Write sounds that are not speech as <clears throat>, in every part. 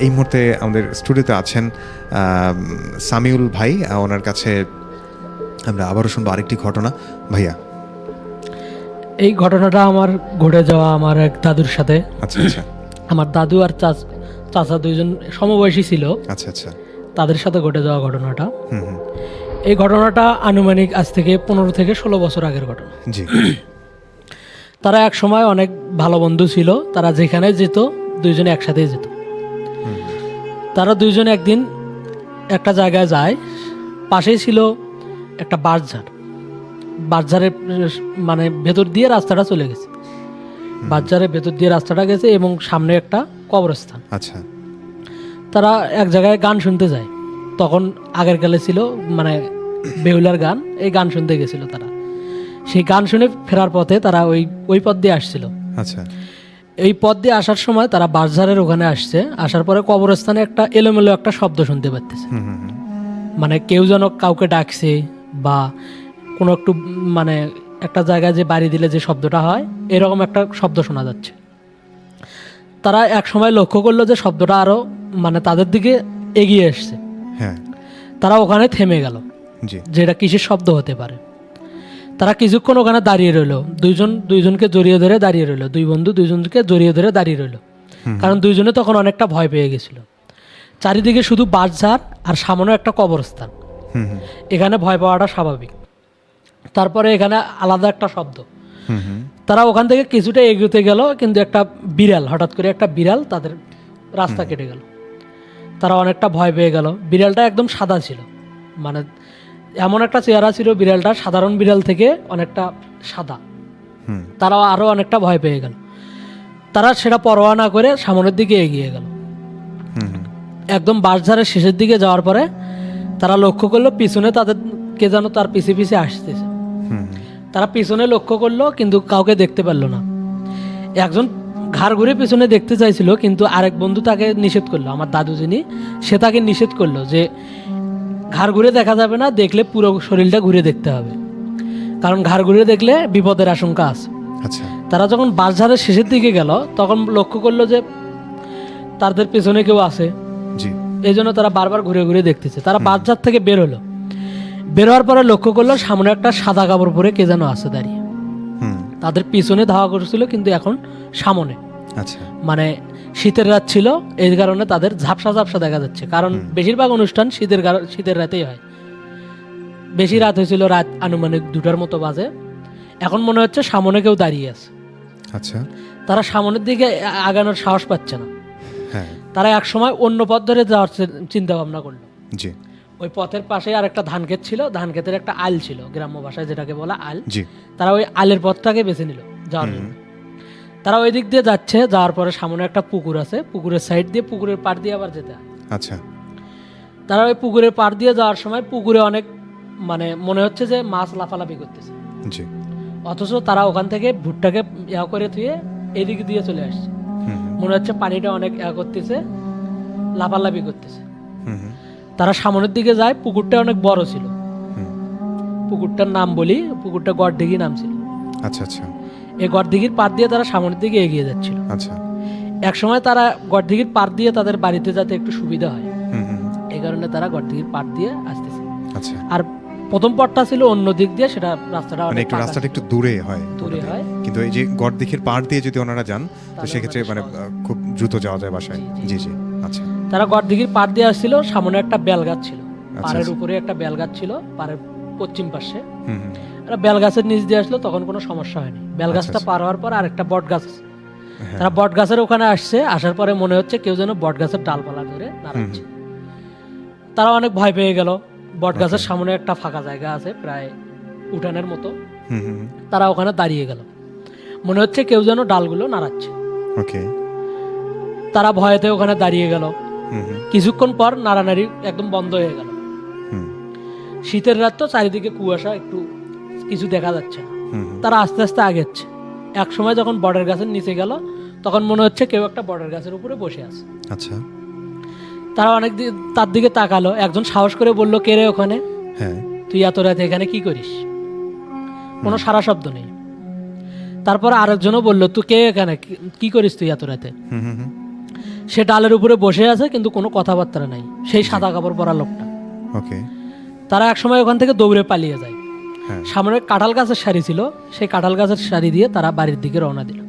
এই মুহূর্তে আমাদের স্টুডিওতে আছেন সামিউল ভাই ওনার কাছে আমরা আবারও শুনব আরেকটি ঘটনা। ভাইয়া। এই ঘটনাটা আমার ঘটে যাওয়া আমার এক দাদুর সাথে। আচ্ছা আচ্ছা। <clears throat> আমার দাদু আর চাচা দুইজন সমবয়সী ছিল। আচ্ছা আচ্ছা। তাদের সাথে ঘটে যাওয়া ঘটনাটা। এই ঘটনাটা আনুমানিক আজ থেকে পনেরো থেকে ষোলো বছর আগের ঘটনা। জি। <clears throat> তারা এক সময় অনেক ভালো বন্ধু ছিল। তারা যেখানে যেত দুইজনে একসাথেই যেত। তারা দুইজন একদিন একটা জায়গায় যায় পাশেই ছিল একটা বাঁশঝাড় বাঁশঝাড়ের মানে ভেতর দিয়ে রাস্তাটা চলে গেছে। বাঁশঝাড়ের ভেতর দিয়ে রাস্তাটা গেছে এবং সামনে একটা কবরস্থান। আচ্ছা। তারা এক জায়গায় গান শুনতে যায়। তখন আগের কালে ছিল মানে বেহুলার গান এই গান শুনতে গেছিল তারা। সেই গান শুনে ফেরার পথে তারা ওই ওই পথ দিয়ে আসছিল। আচ্ছা। এই পথ দিয়ে আসার সময় তারা বাঁশঝাড়ের ওখানে আসছে। আসার পরে কবরস্থানে একটা এলোমেলো একটা শব্দ শুনতে হুম। মানে কেউ যেন কাউকে ডাকছে বা কোনো একটু মানে একটা জায়গায় যে বাড়ি দিলে যে শব্দটা হয় এরকম একটা শব্দ শোনা যাচ্ছে। তারা এক সময় লক্ষ্য করল যে শব্দটা আরও মানে তাদের দিকে এগিয়ে এসছে। হ্যাঁ। তারা ওখানে থেমে গেল। যেটা কিসের শব্দ হতে পারে। তারা কিছুক্ষণ ওখানে দাঁড়িয়ে রইল। দুইজন দুইজনকে জড়িয়ে ধরে দাঁড়িয়ে রইল। দুই বন্ধু দুইজনকে জড়িয়ে ধরে দাঁড়িয়ে রইল। কারণ দুইজনে তখন অনেকটা ভয় পেয়ে গেছিল। চারিদিকে শুধু বাঁশঝাড় আর সামনে একটা কবরস্থান। এখানে ভয় পাওয়াটা স্বাভাবিক। তারপরে এখানে আলাদা একটা শব্দ। তারা ওখান থেকে কিছুটা এগোতে গেল কিন্তু একটা বিড়াল হঠাৎ করে একটা বিড়াল তাদের রাস্তা কেটে গেল। তারা অনেকটা ভয় পেয়ে গেল। বিড়ালটা একদম সাদা ছিল। মানে এমন একটা চেহারা ছিল বিড়ালটা সাধারণ বিড়াল থেকে অনেকটা সাদা। তারা আরও অনেকটা ভয় পেয়ে গেল। তারা সেটা পরোয়া না করে সামনের দিকে এগিয়ে গেল। একদম বাঁশঝাড়ের শেষের দিকে যাওয়ার পরে তারা লক্ষ্য করল পিছনে তাদেরকে যেন তার পিছে পিছে আসতেছে। তারা পিছনে লক্ষ্য করল কিন্তু কাউকে দেখতে পারল না। একজন ঘাড় ঘুরে পিছনে দেখতে চাইছিল কিন্তু আরেক বন্ধু তাকে নিষেধ করল। আমার দাদু যিনি সে তাকে নিষেধ করল যে ঘাড় ঘুরে দেখা যাবে না দেখলে পুরো শরীরটা ঘুরে দেখতে হবে। কারণ ঘাড় ঘুরে দেখলে বিপদের আশঙ্কা আছে। আচ্ছা। তারা যখন বাঁশঝাড়ের শেষের দিকে গেল তখন লক্ষ্য করল যে তাদের পেছনে কেউ আছে। এই জন্য তারা বারবার ঘুরে ঘুরে দেখতেছে। তারা বাজার থেকে বের হলো। বের হওয়ার পরে লক্ষ্য করল সামনে একটা সাদা কাপড় পরে কে যেন আছে দাঁড়িয়ে। তাদের পিছনে ধাওয়া করছিল কিন্তু এখন সামনে। আচ্ছা। মানে শীতের রাত ছিল এই কারণে তাদের ঝাপসা ঝাপসা দেখা যাচ্ছে। কারণ বেশিরভাগ অনুষ্ঠান শীতের শীতের রাতেই হয়। বেশি রাত হয়েছিল রাত আনুমানিক দুটার মতো বাজে। এখন মনে হচ্ছে সামনে কেউ দাঁড়িয়ে আছে। আচ্ছা। তারা সামনের দিকে আগানোর সাহস পাচ্ছে না। হ্যাঁ। তারা এক সময় অন্য পথ ধরে যাওয়ার চিন্তা ভাবনা করল। জি। ওই পথের পাশে আর একটা ধান ক্ষেত ছিল। ধান ক্ষেতের একটা আল ছিল গ্রাম্য ভাষায় যেটাকে বলা আল। তারা ওই আলের পথটাকে বেছে নিল যাওয়ার জন্য। তারা ওই দিক দিয়ে যাচ্ছে যাওয়ার পরে সামনে একটা পুকুর আছে পুকুরের সাইড দিয়ে পুকুরের পাড় দিয়ে আবার যেতে আচ্ছা। তারা ওই পুকুরের পাড় দিয়ে যাওয়ার সময় পুকুরে অনেক মানে মনে হচ্ছে যে মাছ লাফালাফি করতেছে। জি। অথচ তারা ওখান থেকে ভুট্টাকে ইয়া করে ধুয়ে এদিক দিয়ে চলে আসছে। মনে হচ্ছে পানিটা অনেক ইয়া করতেছে লাফালাফি করতেছে। তারা সামনের দিকে যায় পুকুরটা অনেক বড় ছিল। পুকুরটার নাম বলি পুকুরটা গড়দিঘি নাম ছিল। আচ্ছা আচ্ছা। এই গড়দিঘির পার দিয়ে তারা সামনের দিকে এগিয়ে যাচ্ছিল। আচ্ছা। এক সময় তারা গড়দিঘির পার দিয়ে তাদের বাড়িতে যাতে একটু সুবিধা হয়। হুম হুম। এই কারণে তারা গড়দিঘির পার দিয়ে আসতেছে। আচ্ছা। আর প্রথম পথটা ছিল অন্য দিক দিয়ে সেটা রাস্তাটা মানে অনেক একটু রাস্তাটা একটু দূরে হয় দূরে হয়। কিন্তু এই যে গড় দিঘির পাড় দিয়ে যদি ওনারা যান তো সেক্ষেত্রে মানে খুব দ্রুত যাওয়া যায় বাসায়। জি জি আচ্ছা। তারা গড়দিঘির পার দিয়ে আসছিল সামনে একটা বেল গাছ ছিল পাড়ের আচ্ছা। উপরে একটা বেল গাছ ছিল পাড়ের পশ্চিম পাশে। হুম হুম। এরা বেল গাছের নিচ দিয়ে আসলো তখন কোনো সমস্যা হয়নি। বেল আচ্ছা, আচ্ছা। পার হওয়ার পর আরেকটা বট গাছ আছে। হ্যাঁ। তারা বট গাছের ওখানে আসছে আসার পরে মনে হচ্ছে কেউ যেন বট গাছের ডালপালা ধরে নাড়াচ্ছে। তারা অনেক ভয় পেয়ে গেল। বট গাছের সামনে একটা ফাঁকা জায়গা আছে প্রায় উঠানের মতো। হুম হুম। তারা ওখানে দাঁড়িয়ে গেল। মনে হচ্ছে কেউ যেন ডালগুলো নাড়াচ্ছে। ওকে। তারা ভয়েতে ওখানে দাঁড়িয়ে গেল। কিছুক্ষণ পর নাড়ানাড়ি একদম বন্ধ হয়ে গেল। শীতের রাত তো চারিদিকে কুয়াশা একটু কিছু দেখা যাচ্ছে না। তারা আস্তে আস্তে আগেচ্ছে। এক সময় যখন বর্ডার গাছের নিচে গেল তখন মনে হচ্ছে কেউ একটা বর্ডার গাছের উপরে বসে আছে। আচ্ছা। তারা অনেক তার দিকে তাকালো। একজন সাহস করে বলল কে রে ওখানে? হ্যাঁ। তুই এত রাতে এখানে কি করিস? কোনো সারা শব্দ নেই। তারপর আরেকজনও বলল তুই কে এখানে? কি- করিস তুই এত রাতে? হুম হুম হুম। সে ডালের উপরে বসে আছে কিন্তু কোনো কথাবার্তা নাই। সেই সাদা কাপড় পরা লোকটা। ওকে। তারা একসময় ওখান থেকে দৌড়ে পালিয়ে যায়। সামনে কাঁঠাল গাছের সারি ছিল সেই কাঁঠাল গাছের সারি দিয়ে তারা বাড়ির দিকে রওনা দিল।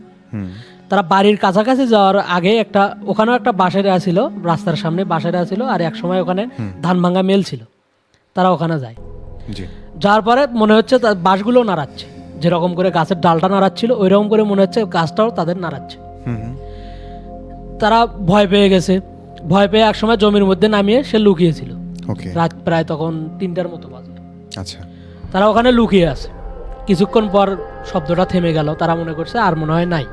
তারা বাড়ির কাছাকাছি যাওয়ার আগে একটা ওখানেও একটা বাসায় ছিল রাস্তার সামনে বাসায় ছিল আর এক সময় ওখানে ধান ভাঙ্গা মেল ছিল। তারা ওখানে যায়। জি। যার পরে মনে হচ্ছে বাঁশগুলো নাড়াচ্ছে। যেরকম করে গাছের ডালটা নাড়াচ্ছিল ওই রকম করে মনে হচ্ছে গাছটাও তাদের নাড়াচ্ছে। তারা ভয় পেয়ে গেছে। ভয় পেয়ে একসময় জমির মধ্যে নামিয়ে সে লুকিয়েছিল। রাত প্রায় তখন তিনটার মতো বাজে। আচ্ছা। তারা ওখানে লুকিয়ে আছে। কিছুক্ষণ পর শব্দটা থেমে গেল তারা মনে করছে আর মনে হয় নাই।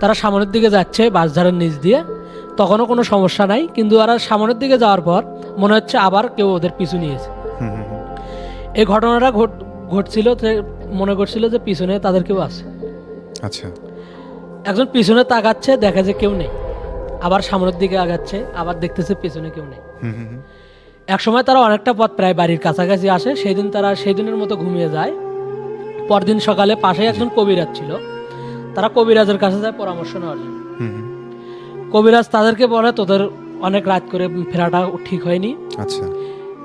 তারা সামনের দিকে যাচ্ছে বাসধারের নিচ দিয়ে। তখনও কোনো সমস্যা নাই কিন্তু ওরা সামনের দিকে যাওয়ার পর মনে হচ্ছে আবার কেউ ওদের পিছু নিয়েছে। এই ঘটনাটা ঘট ঘটছিল মনে করছিল যে পিছনে তাদের কেউ আছে। আচ্ছা। একজন পিছনে তাকাচ্ছে দেখা যে কেউ নেই। আবার সামনের দিকে আগাচ্ছে আবার দেখতেছে পিছনে কেউ নেই। হুম হুম হুম। এক সময় তারা অনেকটা পথ প্রায় বাড়ির কাছাকাছি আসে সেই দিন তারা সেই দিনের মতো ঘুমিয়ে যায়। পরদিন সকালে পাশে একজন কবিরাজ ছিল। তারা কবিরাজের কাছে যায় পরামর্শ নেওয়ার জন্য। কবিরাজ তাদেরকে বলে তোদের অনেক রাত করে ফেরাটা ঠিক হয়নি। আচ্ছা।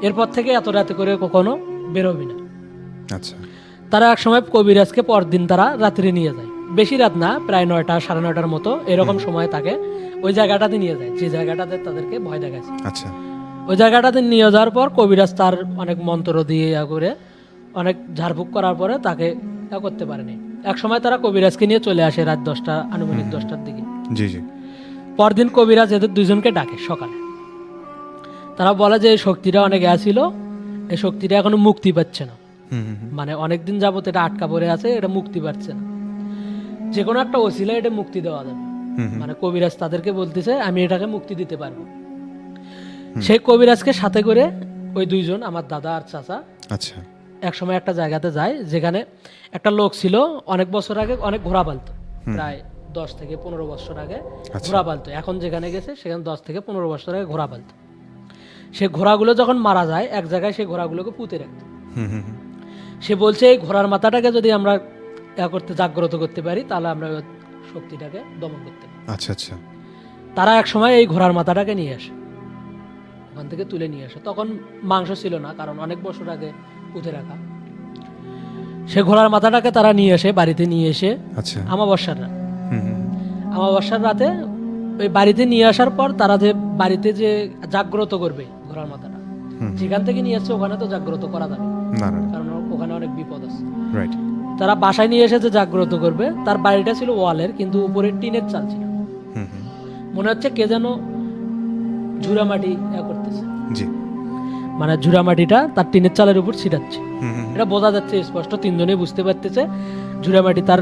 এরপর থেকে এত রাতে করে কখনো বেরোবি না। আচ্ছা। তারা এক সময় কবিরাজকে পরদিন তারা রাত্রে নিয়ে যায়। বেশি রাত না প্রায় নয়টা সাড়ে নয়টার মতো এরকম সময় তাকে ওই জায়গাটাতে নিয়ে যায় যে জায়গাটাতে তাদেরকে ভয় দেখাচ্ছে আচ্ছা। ওই জায়গাটাতে নিয়ে যাওয়ার পর কবিরাজ তার অনেক মন্ত্র দিয়ে ইয়া করে অনেক ঝাড়ফুঁক করার পরে তাকে ইয়া করতে পারেনি। এক সময় তারা কবিরাজকে নিয়ে চলে আসে রাত দশটা আনুমানিক দশটার দিকে। জি জি। পরদিন কবিরাজ এদের দুজনকে ডাকে সকালে। তারা বলে যে এই শক্তিটা অনেক ছিল এই শক্তিটা এখনও মুক্তি পাচ্ছে না। মানে অনেকদিন যাবত এটা আটকা পড়ে আছে এটা মুক্তি পাচ্ছে না। যে কোনো একটা ওসিলা এটা মুক্তি দেওয়া যাবে। মানে কবিরাজ তাদেরকে বলতেছে আমি এটাকে মুক্তি দিতে পারব। সেই কবিরাজকে সাথে করে ওই দুইজন আমার দাদা আর চাচা আচ্ছা। এক সময় একটা জায়গাতে যায় যেখানে একটা লোক ছিল অনেক বছর আগে অনেক ঘোড়া পালতো। প্রায় দশ থেকে পনেরো বছর আগে আচ্ছা। ঘোড়া পালতো। এখন যেখানে গেছে সেখানে দশ থেকে পনেরো বছর আগে ঘোড়া পালতো। সে ঘোড়াগুলো যখন মারা যায় এক জায়গায় সেই ঘোড়াগুলোকে পুঁতে রাখতো। হুম হুম হুম। সে বলছে এই ঘোড়ার মাথাটাকে যদি আমরা ইয়া করতে জাগ্রত করতে পারি তাহলে আমরা শক্তিটাকে দমন করতে পারি। আচ্ছা আচ্ছা। তারা এক সময় এই ঘোড়ার মাথাটাকে নিয়ে আসে। ওখান থেকে তুলে নিয়ে আসে। তখন মাংস ছিল না কারণ অনেক বছর আগে পুঁতে রাখা। সে ঘোড়ার মাথাটাকে তারা নিয়ে এসে বাড়িতে নিয়ে এসে আচ্ছা। আমাবস্যার রাত। আমাবস্যার রাতে ওই বাড়িতে নিয়ে আসার পর তারা যে বাড়িতে যে জাগ্রত করবে ঘোড়ার মাথাটা যেখান থেকে নিয়ে আসছে ওখানে তো জাগ্রত করা যাবে কারণ ওখানে অনেক বিপদ আছে। তারা বাসায় নিয়ে এসে যে জাগ্রত করবে তার বাড়িটা ছিল ওয়ালের কিন্তু উপরে টিনের চাল ছিল। মনে হচ্ছে কে যেন ঝুরা মাটি ইয়া করতেছে। জি। মানে ঝুরা মাটিটা তার টিনের চালের উপর ছিটাচ্ছে। এটা বোঝা যাচ্ছে স্পষ্ট তিনজনেই বুঝতে পারতেছে ঝুরা মাটি তার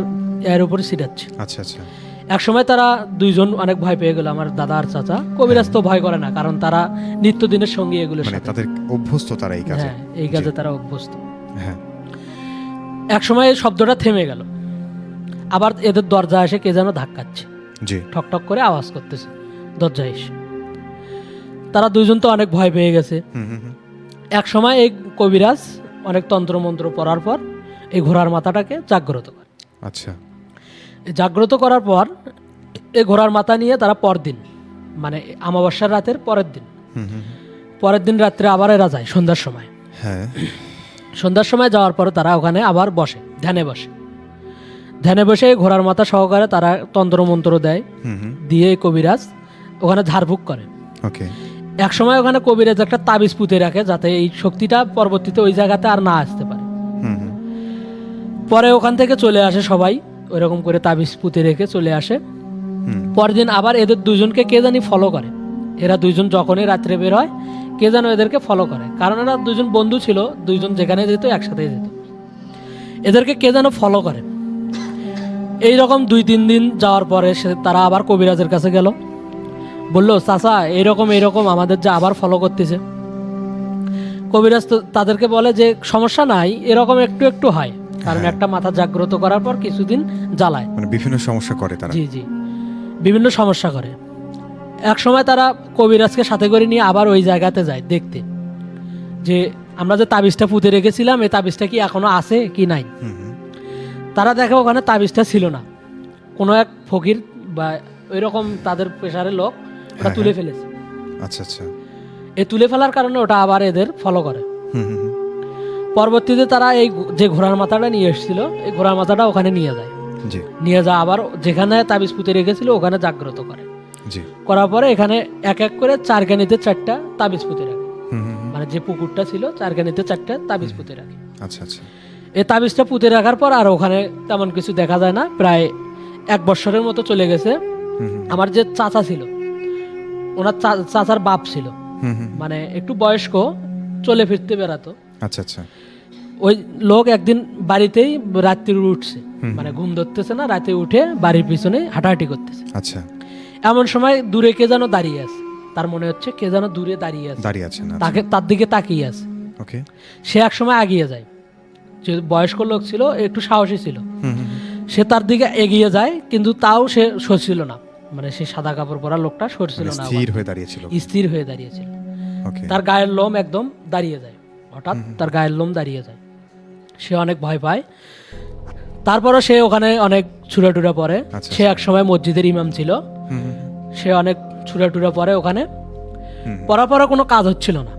এর উপর ছিটাচ্ছে। আচ্ছা আচ্ছা। এক সময় তারা দুইজন অনেক ভয় পেয়ে গেল আমার দাদা আর চাচা। কবিরাজ তো ভয় করে না কারণ তারা নিত্যদিনের সঙ্গী এগুলো মানে তাদের অভ্যস্ত তারা এই কাজে। হ্যাঁ এই কাজে তারা অভ্যস্ত। হ্যাঁ। এক সময় শব্দটা থেমে গেল। আবার এদের দরজা এসে কে যেন ধাক্কাচ্ছে। জি। ঠক ঠক করে আওয়াজ করতেছে দরজায় এসে। তারা দুইজন তো অনেক ভয় পেয়ে গেছে। এক সময় এই কবিরাজ অনেক তন্ত্রমন্ত্র পড়ার পর এই ঘোড়ার মাথাটাকে জাগ্রত করে। আচ্ছা। এই জাগ্রত করার পর এই ঘোড়ার মাথা নিয়ে তারা পরদিন মানে আমাবস্যার রাতের পরের দিন। পরের দিন রাত্রে আবার এরা যায় সন্ধ্যার সময়। হ্যাঁ। সন্ধ্যার সময় যাওয়ার পর তারা ওখানে আবার বসে ধ্যানে বসে। ধ্যানে বসে এই ঘোড়ার মাথা সহকারে তারা তন্ত্রমন্ত্র দেয় দিয়ে কবিরাজ ওখানে ঝাড়ফুঁক করে। ওকে। এক সময় ওখানে কবিরাজ একটা তাবিজ পুঁতে রাখে যাতে এই শক্তিটা পরবর্তীতে ওই জায়গাতে আর না আসতে পারে। পরে ওখান থেকে চলে আসে সবাই ওইরকম করে তাবিজ পুঁতে রেখে চলে আসে। পরের দিন আবার এদের দুজনকে কে জানি ফলো করে। এরা দুইজন যখনই রাত্রে বের হয় কে যেন এদেরকে ফলো করে। কারণ এরা দুজন বন্ধু ছিল দুজন যেখানে যেত একসাথে যেত। এদেরকে কে যেন ফলো করে। এই রকম দুই তিন দিন যাওয়ার পরে সে তারা আবার কবিরাজের কাছে গেল। বলল চাচা এরকম এইরকম আমাদের যে আবার ফলো করতেছে। কবিরাজ তো তাদেরকে বলে যে সমস্যা নাই এরকম একটু একটু হয়। কারণ একটা মাথা জাগ্রত করার পর কিছুদিন জ্বালায়। মানে বিভিন্ন সমস্যা করে তারা। জি জি। বিভিন্ন সমস্যা করে। এক সময় তারা কবিরাজকে সাথে করে নিয়ে আবার ওই জায়গাতে যায় দেখতে। যে আমরা যে তাবিজটা পুঁতে রেখেছিলাম এই তাবিজটা কি এখনও আছে কি নাই? তারা দেখে ওখানে তাবিজটা ছিল না। কোনো এক ফকির বা ওইরকম তাদের পেশারের লোক ওটা তুলে ফেলেছে। আচ্ছা আচ্ছা। এই তুলে ফেলার কারণে ওটা আবার এদের ফলো করে। হুম হুম হুম। পরবর্তীতে তারা এই যে ঘোড়ার মাথাটা নিয়ে এসেছিল এই ঘোড়ার মাথাটা ওখানে নিয়ে যায়। নিয়ে যা আবার যেখানে তাবিজ পুঁতে রেখেছিল ওখানে জাগ্রত করে। করার পরে এখানে এক এক করে চারখানিতে চারটা তাবিজ পুঁতে রাখে। মানে যে পুকুরটা ছিল চারখানিতে চারটা তাবিজ পুঁতে রাখে। আচ্ছা আচ্ছা। এই তাবিজটা পুঁতে রাখার পর আর ওখানে তেমন কিছু দেখা যায় না। প্রায় এক বছরের মতো চলে গেছে। আমার যে চাচা ছিল ওনার চা- চাচার বাপ ছিল। মানে একটু বয়স্ক চলে ফিরতে বেড়াতো। আচ্ছা আচ্ছা। ওই লোক একদিন বাড়িতেই রাত্রি উঠছে। মানে ঘুম ধরতেছে না রাতে উঠে বাড়ির পিছনে হাঁটাহাঁটি করতেছে। আচ্ছা। এমন সময় দূরে কে যেন দাঁড়িয়ে আছে। তার মনে হচ্ছে কে যেন দূরে দাঁড়িয়ে আছে। দাঁড়িয়ে আছেন আচ্ছা। তাকে তার দিকে তাকিয়ে আছে। ওকে। সে এক সময় আগিয়ে যায়। যে বয়স্ক লোক ছিল একটু সাহসী ছিল। সে তার দিকে এগিয়ে যায় কিন্তু তাও সে সরছিল না। মানে সে সাদা কাপড় পরা লোকটা সরছিল মানে না স্থির হয়ে দাঁড়িয়েছিল। স্থির হয়ে দাঁড়িয়েছিল। তার গায়ের লোম একদম দাঁড়িয়ে যায়। হঠাৎ তার গায়ের লোম দাঁড়িয়ে যায়। সে অনেক ভয় পায়। তারপরও সে ওখানে অনেক ছুড়া টুরা পরে। আচ্ছা, সে এক সময় মসজিদের ইমাম ছিল। সে অনেক ছুড়া টুরা পরে ওখানে। পরা পরা কোনো কাজ হচ্ছিল না।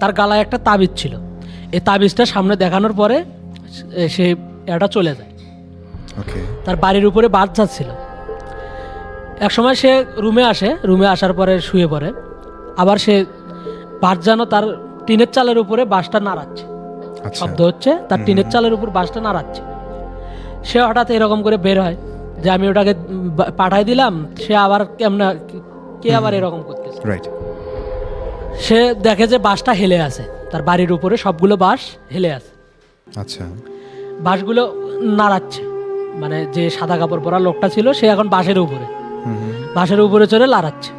তার গালায় একটা তাবিজ ছিল। এই তাবিজটা সামনে দেখানোর পরে সে- এটা চলে যায়। তার বাড়ির উপরে বাস যাচ্ছিল এক সময় সে রুমে আসে রুমে আসার পরে শুয়ে পড়ে। আবার সে বাস যেন তার টিনের চালের উপরে বাসটা নাড়াচ্ছে। আচ্ছা। শব্দ হচ্ছে তার টিনের চালের উপর বাসটা নাড়াচ্ছে। সে হঠাৎ এরকম করে বের হয় যে আমি ওটাকে পাঠাই দিলাম সে আবার কেমন কে আবার এরকম করতেছে? রাইট সে দেখে যে বাসটা হেলে আছে তার বাড়ির উপরে সবগুলো বাস হেলে আছে। আচ্ছা। বাসগুলো নাড়াচ্ছে মানে যে সাদা কাপড় পরা লোকটা ছিল সে এখন বাসের উপরে। বাসের উপরে চড়ে লাড়াচ্ছে।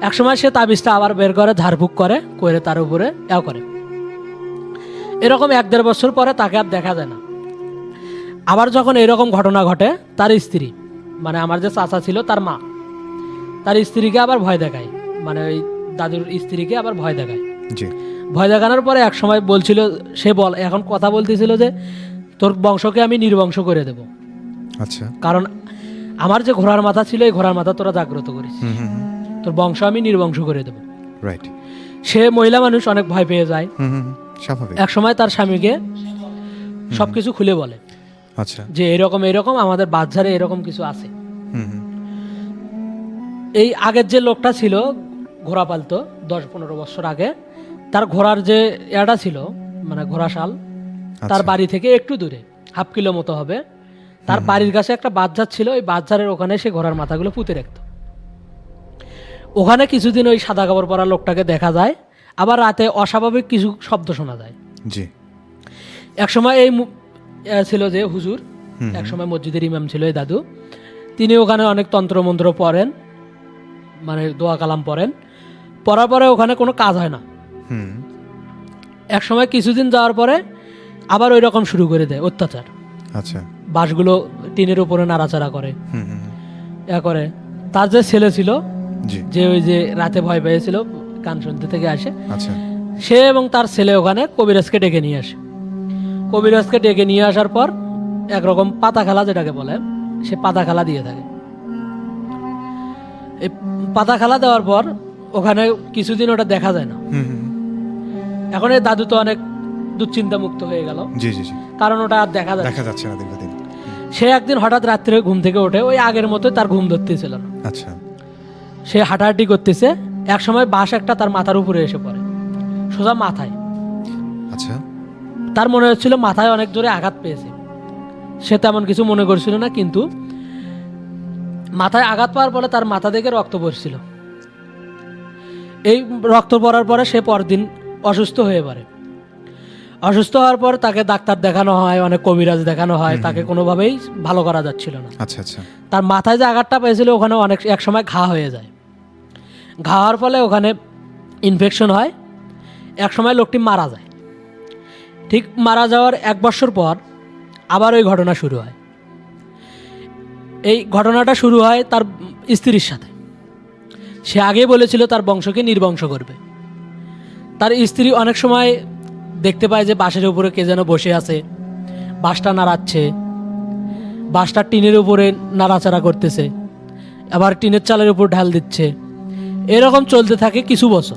একসময় সে তাবিজটা আবার বের করে ঝাড়ফুঁক করে করে তার উপরে এও করে। এরকম এক দেড় বছর পরে তাকে আর দেখা যায় না। আবার যখন এরকম ঘটনা ঘটে তার স্ত্রী মানে আমার যে চাচা ছিল তার মা তার স্ত্রীকে আবার ভয় দেখায়। মানে ওই দাদুর স্ত্রীকে আবার ভয় দেখায়। ভয় দেখানোর পরে এক সময় বলছিল সে বল এখন কথা বলতেছিল যে তোর বংশকে আমি নির্বংশ করে দেব। আচ্ছা। কারণ আমার যে ঘোড়ার মাথা ছিল এই ঘোড়ার মাথা তোরা জাগ্রত করিস। তোর বংশ আমি নির্বংশ করে দেবো। রাইট সে মহিলা মানুষ অনেক ভয় পেয়ে যায়। স্বাভাবিক। এক সময় তার স্বামীকে সবকিছু খুলে বলে আচ্ছা। যে এরকম এরকম আমাদের বাজারে এরকম কিছু আছে। এই আগের যে লোকটা ছিল ঘোড়া পালতো দশ পনেরো বছর আগে তার ঘোড়ার যে এটা ছিল মানে ঘোড়াশাল তার আচ্ছা। বাড়ি থেকে একটু দূরে হাফ কিলো মতো হবে। তার বাড়ির কাছে একটা বাজার ছিল ওই বাজারের ওখানে সে ঘোড়ার মাথাগুলো পুঁতে রাখত। ওখানে কিছুদিন ওই সাদা কাপড় পরা লোকটাকে দেখা যায় আবার রাতে অস্বাভাবিক কিছু শব্দ শোনা যায়। জি। একসময় এই ছিল যে হুজুর একসময় মসজিদের ইমাম ছিল এই দাদু। তিনি ওখানে অনেক তন্ত্রমন্ত্র পড়েন মানে দোয়া কালাম পড়েন। পড়ার পরে ওখানে কোনো কাজ হয় না। হুম। এক সময় কিছুদিন যাওয়ার পরে আবার ওই রকম শুরু করে দেয় অত্যাচার। আচ্ছা। বাঁশগুলো টিনের উপরে নাড়াচাড়া করে। এ করে। তার যে ছেলে ছিল যে ওই যে রাতে ভয় পেয়েছিল কান শুনতে থেকে আসে আচ্ছা। সে এবং তার ছেলে ওখানে কবিরাজকে ডেকে নিয়ে আসে। কবিরাজকে ডেকে নিয়ে আসার পর একরকম পাতা খেলা যেটাকে বলে সে পাতা খেলা দিয়ে থাকে। এই পাতা খেলা দেওয়ার পর ওখানে কিছুদিন ওটা দেখা যায় না। এখন এই দাদু তো অনেক দুশ্চিন্তা মুক্ত হয়ে গেল। জি জি জি। কারণ ওটা আর দেখা যায় দেখা যাচ্ছে না দীর্ঘদিন। সে একদিন হঠাৎ রাত্রে ঘুম থেকে ওঠে ওই আগের মতো তার ঘুম ধরতেছিল না। আচ্ছা। সে হাঁটাহাঁটি করতেছে এক সময় বাঁশ একটা তার মাথার উপরে এসে পড়ে সোজা মাথায়। আচ্ছা। তার মনে হচ্ছিল মাথায় অনেক জোরে আঘাত পেয়েছে। সে তেমন কিছু মনে করছিল না কিন্তু মাথায় আঘাত পাওয়ার পরে তার মাথা থেকে রক্ত পড়ছিল। এই রক্ত পড়ার পরে সে পরদিন অসুস্থ হয়ে পড়ে। অসুস্থ হওয়ার পর তাকে ডাক্তার দেখানো হয় অনেক কবিরাজ দেখানো হয় তাকে কোনোভাবেই ভালো করা যাচ্ছিল না। আচ্ছা আচ্ছা। তার মাথায় যে আঘাতটা পেয়েছিল ওখানে অনেক এক সময় ঘা হয়ে যায়। ঘা হওয়ার ফলে ওখানে ইনফেকশন হয় এক সময় লোকটি মারা যায়। ঠিক মারা যাওয়ার এক বছর পর আবার ওই ঘটনা শুরু হয়। এই ঘটনাটা শুরু হয় তার স্ত্রীর সাথে। সে আগে বলেছিল তার বংশকে নির্বংশ করবে। তার স্ত্রী অনেক সময় দেখতে পায় যে বাঁশের উপরে কে যেন বসে আছে। বাঁশটা নাড়াচ্ছে। বাঁশটা টিনের উপরে নাড়াচাড়া করতেছে। আবার টিনের চালের উপর ঢাল দিচ্ছে। এরকম চলতে থাকে কিছু বছর।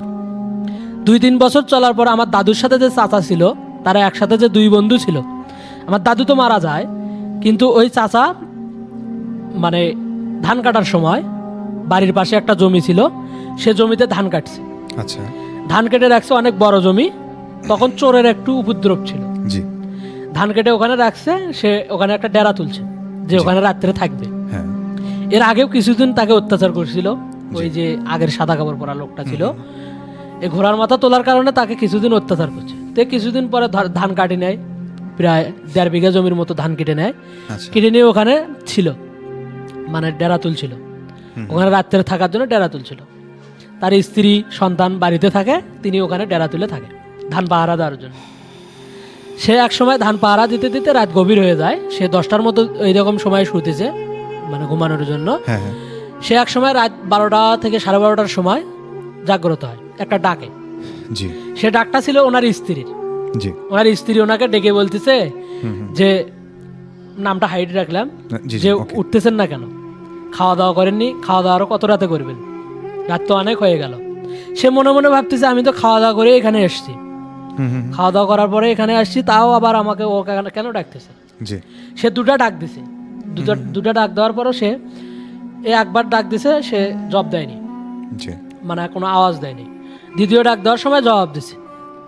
দুই তিন বছর চলার পর আমার দাদুর সাথে যে চাচা ছিল তারা একসাথে যে দুই বন্ধু ছিল আমার দাদু তো মারা যায় কিন্তু ওই চাচা মানে ধান কাটার সময় বাড়ির পাশে একটা জমি ছিল সে জমিতে ধান কাটছে। আচ্ছা। ধান কেটে রাখছে অনেক বড় জমি তখন চোরের একটু উপদ্রব ছিল। জি। ধান কেটে ওখানে রাখছে সে ওখানে একটা ডেরা তুলছে যে ওখানে রাত্রে থাকবে। হ্যাঁ। এর আগেও কিছুদিন তাকে অত্যাচার করছিল ওই যে আগের সাদা কাপড় পরা লোকটা ছিল। এই ঘোড়ার মাথা তোলার কারণে তাকে কিছুদিন অত্যাচার করছে। তো কিছুদিন পরে ধান কাটি নেয় প্রায় দেড় বিঘা জমির মতো ধান কেটে নেয়। আচ্ছা। কেটে নিয়ে ওখানে ছিল মানে ডেরা তুলছিল। ওখানে রাত্রে থাকার জন্য ডেরা তুলছিল। তার স্ত্রী সন্তান বাড়িতে থাকে তিনি ওখানে ডেরা তুলে থাকে। ধান পাহারা দেওয়ার জন্য। সে এক সময় ধান পাহারা দিতে দিতে রাত গভীর হয়ে যায়। সে দশটার মতো এইরকম সময় শুতেছে মানে ঘুমানোর জন্য। হ্যাঁ হ্যাঁ। সে এক সময় রাত বারোটা থেকে সাড়ে বারোটার সময় জাগ্রত হয় একটা ডাকে। জি। সে ডাকটা ছিল ওনার স্ত্রীর। জি। ওনার স্ত্রী ওনাকে ডেকে বলতেছে। যে নামটা হাইট রাখলাম। যে উঠতেছেন না কেন? খাওয়া দাওয়া করেননি খাওয়া দাওয়া আরও কত রাতে করবেন? রাত তো অনেক হয়ে গেল। সে মনে মনে ভাবতেছে আমি তো খাওয়া দাওয়া করে এখানে এসেছি। খাওয়া দাওয়া করার পরে এখানে আসছি তাও আবার আমাকে ও কেন- ডাকতেছে? জি। সে দুটা ডাক দিছে। দুটা দুটা ডাক দেওয়ার পরও সে এ একবার ডাক দিছে সে জব দেয়নি। জি। মানে কোনো আওয়াজ দেয়নি। দ্বিতীয় ডাক দেওয়ার সময় জবাব দিছে।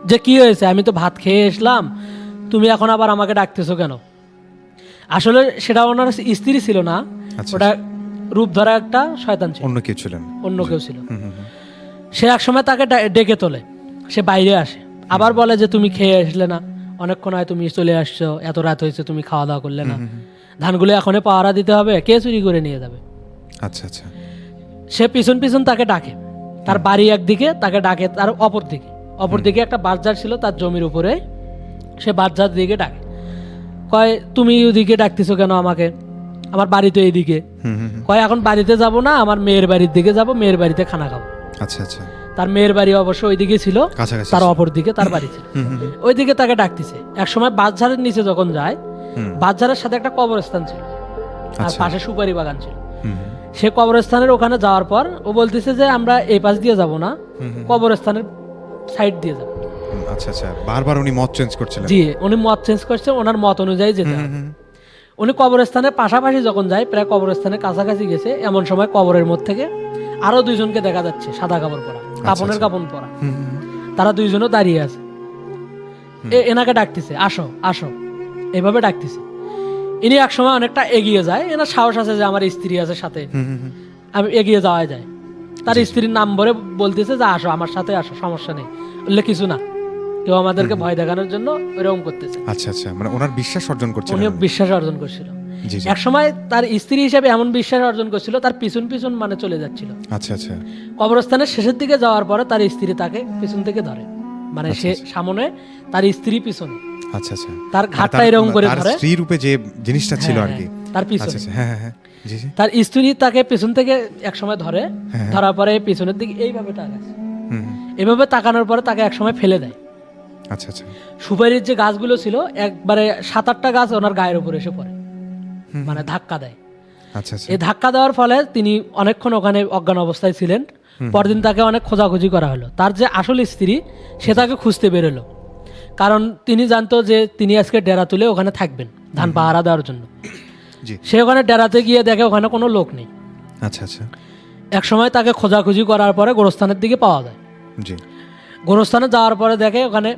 যে কি হয়েছে? আমি তো ভাত খেয়ে এসলাম তুমি এখন আবার আমাকে ডাকতেছো কেন? আসলে সেটা ওনার স্ত্রী ছিল না আচ্ছা। ওটা রূপ ধরা একটা শয়তান ছিল। অন্য কেউ ছিলেন। অন্য কেউ ছিল। সে এক সময় তাকে ডেকে তোলে। সে বাইরে আসে। আবার বলে যে তুমি খেয়ে আসলে না। অনেকক্ষণ হয় তুমি চলে আসছো এত রাত হয়েছে তুমি খাওয়া দাওয়া করলে না। ধানগুলো এখনই পাহারা দিতে হবে কে চুরি করে নিয়ে যাবে? আচ্ছা আচ্ছা। সে পিছন পিছন তাকে ডাকে। তার বাড়ি একদিকে তাকে ডাকে তার অপর দিকে। অপর দিকে একটা বাজার ছিল তার জমির উপরে। সে বাজার দিকে ডাকে। কয় তুমি ওদিকে ডাকতেছো কেন আমাকে? আমার বাড়ি তো এইদিকে। কয় এখন বাড়িতে যাব না আমার মেয়ের বাড়ির দিকে যাব মেয়ের বাড়িতে খানা খাব। আচ্ছা আচ্ছা। তার মেয়ের বাড়ি অবশ্য ওইদিকে ছিল তার অপর দিকে তার বাড়ি ছিল। ওইদিকে তাকে ডাকতেছে। এক সময় বাজারের নিচে যখন যায়। বাজারের সাথে একটা কবরস্থান ছিল। আর আচ্ছা। পাশে সুপারি বাগান ছিল। সে কবরস্থানের ওখানে যাওয়ার পর ও বলতেছে যে আমরা এই পাশ দিয়ে যাব না। কবরস্থানের সাইড দিয়ে যাব। আচ্ছা আচ্ছা। বারবার উনি মত চেঞ্জ করছিলেন। জি উনি মত চেঞ্জ করছে ওনার মত অনুযায়ী যেতে উনি কবরস্থানের পাশাপাশি যখন যায় প্রায় কবরস্থানের কাছাকাছি গেছে এমন সময় কবরের মধ্যে থেকে আরও দুইজনকে দেখা যাচ্ছে সাদা কাপড় পরা। কাপনের আচ্ছা। কাপড় পরা। তারা দুইজনও দাঁড়িয়ে আছে। এনাকে ডাকতেছে আসো আসো। এভাবে ডাকতেছে। ইনি এক সময় অনেকটা এগিয়ে যায় এনার সাহস আছে যে আমার স্ত্রী আছে সাথে। আমি এগিয়ে যাওয়া যায়। তার স্ত্রীর নাম বলে বলতেছে যে আসো আমার সাথে আসো সমস্যা নেই। বললে কিছু না। কেউ আমাদেরকে ভয় দেখানোর জন্য এরকম করতেছে। আচ্ছা আচ্ছা। মানে ওনার বিশ্বাস অর্জন করছিলেন উনি। বিশ্বাস অর্জন করছিল। এক সময় তার স্ত্রী হিসেবে এমন বিশ্বাস অর্জন করছিল তার পিছন পিছন মানে চলে যাচ্ছিল। আচ্ছা আচ্ছা। কবরস্থানের শেষের দিকে যাওয়ার পরে তার স্ত্রী তাকে পিছন থেকে ধরে। মানে সে সামনে তার স্ত্রী পিছনে। আচ্ছা আচ্ছা। তার মানে ঘাটটা এরকম করে ধরে। স্ত্রী রূপে যে জিনিসটা ছিল আর হ্যাঁ, কি। তার আচ্ছা পিছনে। আচ্ছা। হ্যাঁ হ্যাঁ হ্যাঁ। তার স্ত্রী তাকে পেছন থেকে এক সময় ধরে। হ্যাঁ। ধরার পরে পিছনের দিকে এইভাবে তাকাচ্ছে। এভাবে তাকানোর পরে তাকে এক সময় ফেলে দেয়। আচ্ছা আচ্ছা। সুপারির যে গাছগুলো ছিল একবারে সাত আটটা গাছ ওনার গায়ের উপরে এসে পড়ে। মানে ধাক্কা দেয়। আচ্ছা আচ্ছা। এই ধাক্কা দেওয়ার ফলে তিনি অনেকক্ষণ ওখানে অজ্ঞান অবস্থায় ছিলেন। পরদিন তাকে অনেক খোঁজাখুঁজি করা হলো। তার যে আসল স্ত্রী সে তাকে খুঁজতে বেরোলো। কারণ তিনি জানতো যে তিনি আজকে ডেরা তুলে ওখানে থাকবেন ধান পাহারা দেওয়ার জন্য। সে ওখানে ডেরাতে গিয়ে দেখে ওখানে কোনো লোক নেই। আচ্ছা আচ্ছা। এক সময় তাকে খোঁজাখুঁজি করার পরে গোরস্থানের দিকে পাওয়া যায়। জি। গোরস্থানে যাওয়ার পরে দেখে ওখানে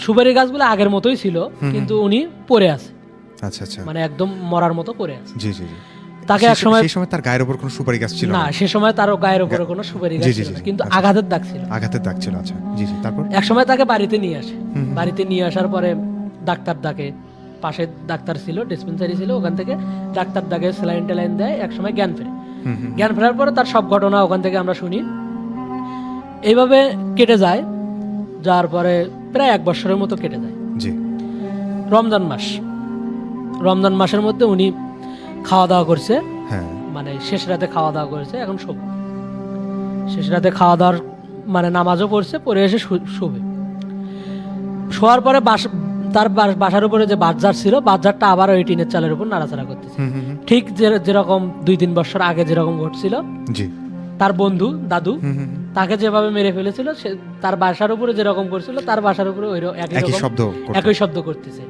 সুপারি গাছগুলো আগের মতোই ছিল কিন্তু উনি পড়ে আছে। আচ্ছা আচ্ছা। মানে একদম মরার মতো পড়ে আছে। জি জি জি। তাকে এক সময় সেই সময় তার গায়ের উপর কোনো সুপারি গাছ ছিল না সে সময় তার গায়ের উপরে কোনো সুপারি গাছ ছিল না কিন্তু আচ্ছা। আঘাতের দাগ ছিল। আঘাতের দাগ ছিল আচ্ছা। জি জি তারপর? এক সময় তাকে বাড়িতে নিয়ে আসে। বাড়িতে নিয়ে আসার পরে ডাক্তার ডাকে পাশে ডাক্তার ছিল ডিসপেন্সারি ছিল ওখান থেকে ডাক্তার ডাকে স্যালাইন টেলাইন দেয় এক সময় জ্ঞান ফেরে। জ্ঞান ফেরার পরে তার সব ঘটনা ওখান থেকে আমরা শুনি। এইভাবে কেটে যায় যাওয়ার পরে প্রায় এক বছরের মতো কেটে যায়। জি। রমজান মাস। রমজান মাসের মধ্যে উনি খাওয়া দাওয়া করছে। হ্যাঁ। মানে শেষ রাতে খাওয়া দাওয়া করেছে এখন শোব। শেষ রাতে খাওয়া দাওয়ার মানে নামাজও পড়ছে পরে এসে শুবে। শোয়ার পরে বাস তার বাসার উপরে যে বাজার ছিল বাজারটা আবার ওই টিনের চালের উপর নাড়াচাড়া করতেছে। ঠিক যে- যেরকম দুই তিন বছর আগে যেরকম ঘটছিল তার বন্ধু দাদু। তাকে যেভাবে মেরে ফেলেছিল সে তার বাসার উপরে যেরকম করছিল তার বাসার উপরে ওই একই শব্দ একই শব্দ করতেছে।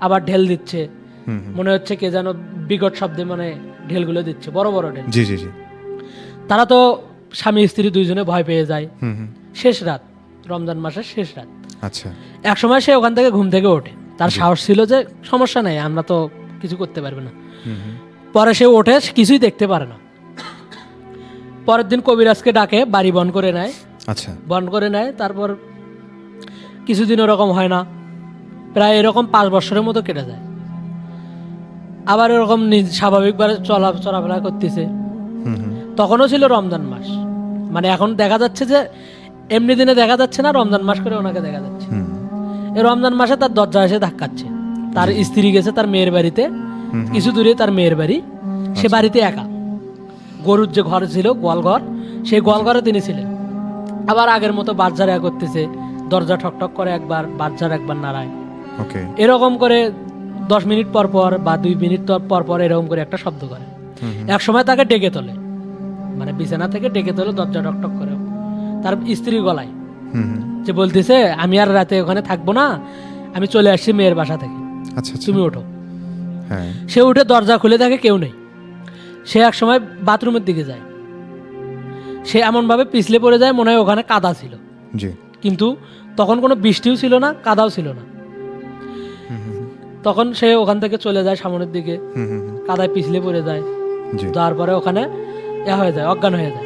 আবার ঢেল দিচ্ছে। মনে হচ্ছে কে যেন বিকট শব্দে মানে ঢেলগুলো দিচ্ছে বড় বড় ঢেল। জি জি জি। তারা তো স্বামী স্ত্রী দুইজনে ভয় পেয়ে যায়। শেষ রাত রমজান মাসের শেষ রাত। আচ্ছা। এক সময় সে ওখান থেকে ঘুম থেকে ওঠে। তার সাহস ছিল যে সমস্যা নাই আমরা তো কিছু করতে পারবে না। পরে সে ওঠে কিছুই দেখতে পারে না। পরের দিন কবিরাজকে ডাকে বাড়ি বন্ধ করে নেয়। আচ্ছা। বন্ধ করে নেয় তারপর কিছুদিন ওরকম হয় না। প্রায় এরকম পাঁচ বছরের মতো কেটে যায়। আবার এরকম স্বাভাবিকভাবে চলা চলাফেরা করতেছে। তখনও ছিল রমজান মাস। মানে এখন দেখা যাচ্ছে যে এমনি দিনে দেখা যাচ্ছে না রমজান মাস করে ওনাকে দেখা যাচ্ছে। এই রমজান মাসে তার দরজা এসে ধাক্কাচ্ছে। তার স্ত্রী গেছে তার মেয়ের বাড়িতে। কিছু দূরে তার মেয়ের বাড়ি। সে বাড়িতে একা। গরুর যে ঘর ছিল গোয়ালঘর সেই গোয়ালঘরে তিনি ছিলেন। আবার আগের মতো বাজার করতেছে। দরজা ঠকঠক করে একবার বাজার একবার নাড়ায়। এরকম করে দশ মিনিট পর পর বা দুই মিনিট পর- পর এরকম করে একটা শব্দ করে। এক সময় তাকে ডেকে তোলে। মানে বিছানা থেকে ডেকে তোলে দরজা টকটক করে। তার স্ত্রী গলায়। যে বলতেছে আমি আর রাতে ওখানে থাকব না আমি চলে আসছি মেয়ের বাসা থেকে। আচ্ছা আচ্ছা। তুমি ওঠো। হ্যাঁ। সে উঠে দরজা খুলে থাকে কেউ নেই। সে এক সময় বাথরুমের দিকে যায়। সে এমনভাবে পিছলে পড়ে যায় মনে হয় ওখানে কাদা ছিল। কিন্তু তখন কোনো বৃষ্টিও ছিল না কাদাও ছিল না। তখন সে ওখান থেকে চলে যায় সামনের দিকে। কাদায় পিছলে পড়ে যায়। তারপরে ওখানে এ হয়ে যায় অজ্ঞান হয়ে যায়।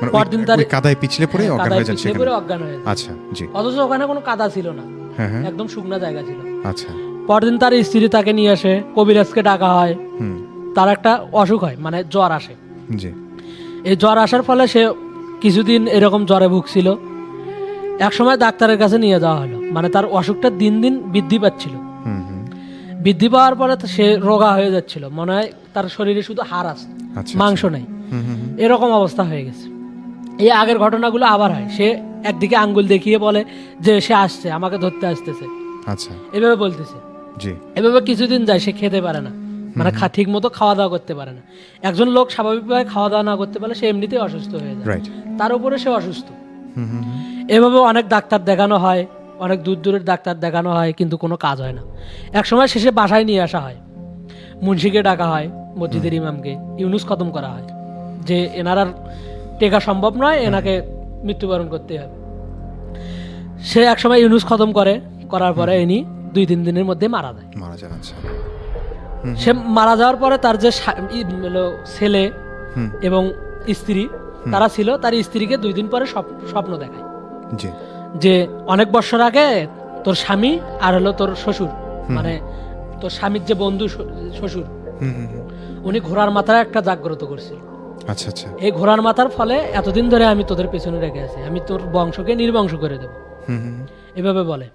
মানে পরদিন তার- কাদায় পিছলে পড়ে অজ্ঞান হয়ে পিছলে পড়ে অজ্ঞান হয়ে যায়। আচ্ছা জি। অথচ ওখানে কোনো কাদা ছিল না। হ্যাঁ হ্যাঁ। একদম শুকনা জায়গা ছিল। আচ্ছা। পরদিন তার স্ত্রী তাকে নিয়ে আসে কবিরাজকে ডাকা হয়। হুম। তার একটা অসুখ হয় মানে জ্বর আসে। জি। এই জ্বর আসার ফলে সে কিছুদিন এরকম জ্বরে ভুগছিল। এক সময় ডাক্তারের কাছে নিয়ে যাওয়া হলো। মানে তার অসুখটা দিন দিন বৃদ্ধি পাচ্ছিল। বৃদ্ধি পাওয়ার পরে সে রোগা হয়ে যাচ্ছিল। মনে হয় তার শরীরে শুধু হাড় আছে আচ্ছা মাংস নেই। এরকম অবস্থা হয়ে গেছে। এই আগের ঘটনাগুলো আবার হয়। সে একদিকে আঙ্গুল দেখিয়ে বলে যে সে আসছে আমাকে ধরতে আসতেছে। আচ্ছা। এভাবে বলতেছে। জি। এভাবে কিছুদিন যায় সে খেতে পারে না। মানে খা- ঠিক মতো খাওয়া দাওয়া করতে পারে না। একজন লোক স্বাভাবিকভাবে খাওয়া দাওয়া না করতে পারলে সে এমনিতেই অসুস্থ হয়ে যায়। তার উপরে সে অসুস্থ। এভাবে অনেক ডাক্তার দেখানো হয়। অনেক দূর দূরের ডাক্তার দেখানো হয় কিন্তু কোনো কাজ হয় না। এক সময় শেষে বাসায় নিয়ে আসা হয়। মুন্সিকে ডাকা হয় মসজিদের ইমামকে। ইউনুস খতম করা হয়। যে এনার আর টেকা সম্ভব নয় এনাকে মৃত্যুবরণ করতে হবে। সে এক সময় ইউনুস খতম করে করার পরে ইনি দুই তিন দিনের মধ্যে মারা যায়। মারা যান আচ্ছা। সে মারা যাওয়ার পরে তার যে ছেলে এবং স্ত্রী তারা ছিল তার স্ত্রীকে দুই দিন পরে স্বপ্ন দেখায়। জি। যে অনেক বছর আগে তোর স্বামী আর হলো তোর শ্বশুর মানে তোর স্বামীর যে বন্ধু শ্বশুর। উনি ঘোড়ার মাথায় একটা জাগ্রত করছিল। আচ্ছা আচ্ছা। এই ঘোড়ার মাথার ফলে এতদিন ধরে আমি তোদের পেছনে রেখে আছি আমি তোর বংশকে নির্বংশ করে দেব। এভাবে বলে।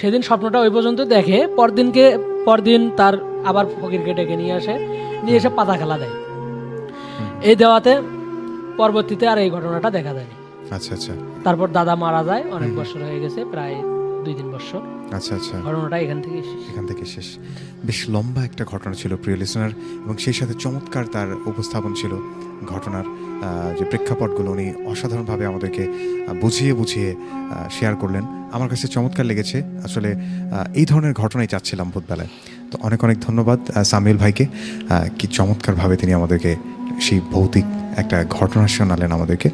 সেদিন স্বপ্নটা ওই পর্যন্ত দেখে পরদিনকে পরদিন তার আবার ফকিরকে ডেকে নিয়ে আসে নিয়ে এসে পাতা খেলা দেয়। এই দেওয়াতে পরবর্তীতে আর এই ঘটনাটা দেখা যায়নি। আচ্ছা আচ্ছা। তারপর দাদা মারা যায় অনেক বছর হয়ে গেছে প্রায় দুই তিন বছর। আচ্ছা আচ্ছা। ঘটনাটা এখান থেকে শেষ। এখান থেকে শেষ। বেশ লম্বা একটা ঘটনা ছিল প্রিয় লিসনার এবং সেই সাথে চমৎকার তার উপস্থাপন ছিল ঘটনার যে প্রেক্ষাপটগুলো উনি অসাধারণভাবে আমাদেরকে বুঝিয়ে বুঝিয়ে শেয়ার করলেন। আমার কাছে চমৎকার লেগেছে। আসলে এই ধরনের ঘটনাই চাচ্ছিলাম ভূতবেলায়। তো অনেক অনেক ধন্যবাদ আহ, সামিউল ভাইকে। কি চমৎকারভাবে তিনি আমাদেরকে সেই ভৌতিক একটা ঘটনা শোনালেন আমাদেরকে।